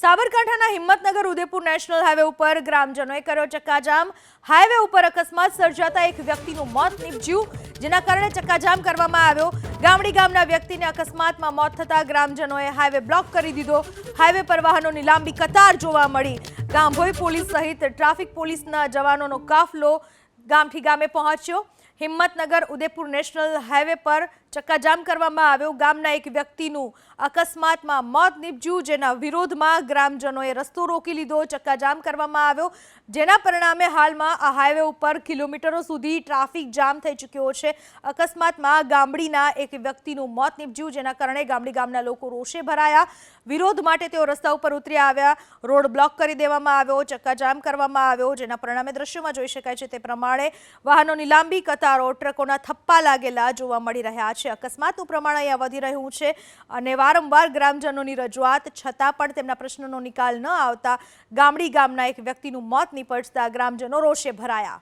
સાબરકાંઠાના Himmatnagar Udepur national highway ઉપર ગ્રામજનોએ કર્યો ચક્કાજામ. હાઈવે ઉપર અકસ્માત સર્જાતા એક વ્યક્તિનું મોત નીપજ્યું, જેના કારણે ચક્કાજામ કરવામાં આવ્યો. ગામડી ગામના વ્યક્તિને અકસ્માતમાં મોત થતા ગ્રામજનોએ હાઈવે બ્લોક કરી દીધો. હાઈવે પર વાહનોની લાંબી કતાર જોવા મળી. ગાંભોઈ પોલીસ સહિત ટ્રાફિક પોલીસના જવાનોનો કાફલો ગામથી ગામે પહોંચ્યો. હિંમતનગર ઉદેપુર નેશનલ હાઈવે પર ચક્કાજામ કરવામાં આવ્યો. ગામના એક વ્યક્તિનું અકસ્માતમાં મોત નીપજ્યું, જેના વિરોધમાં ગ્રામજનોએ રસ્તો રોકી લીધો, ચક્કાજામ કરવામાં આવ્યો. જેના પરિણામે હાલમાં આ હાઈવે ઉપર કિલોમીટરો સુધી ટ્રાફિક જામ થઈ ચૂક્યો છે. અકસ્માતમાં ગામડીના એક વ્યક્તિનું મોત નીપજ્યું, જેના કારણે ગામડી ગામના લોકો રોષે ભરાયા. વિરોધ માટે તેઓ રસ્તા ઉપર ઉતરી આવ્યા. રોડ બ્લોક કરી દેવામાં આવ્યો, ચક્કાજામ કરવામાં આવ્યો, જેના પરિણામે દ્રશ્યોમાં જોઈ શકાય છે તે પ્રમાણે વાહનોની લાંબી કતારો, ટ્રકોના થપ્પા લાગેલા જોવા મળી રહ્યા છે. અકસ્માતનું પ્રમાણ અહીંયા વધી રહ્યું છે અને વારંવાર ગ્રામજનોની રજૂઆત, છતાં પણ તેમના પ્રશ્નોનો નિકાલ ન આવતા ગામડી ગામના એક વ્યક્તિનું મોત નીપજતા ગ્રામજનો રોષે ભરાયા.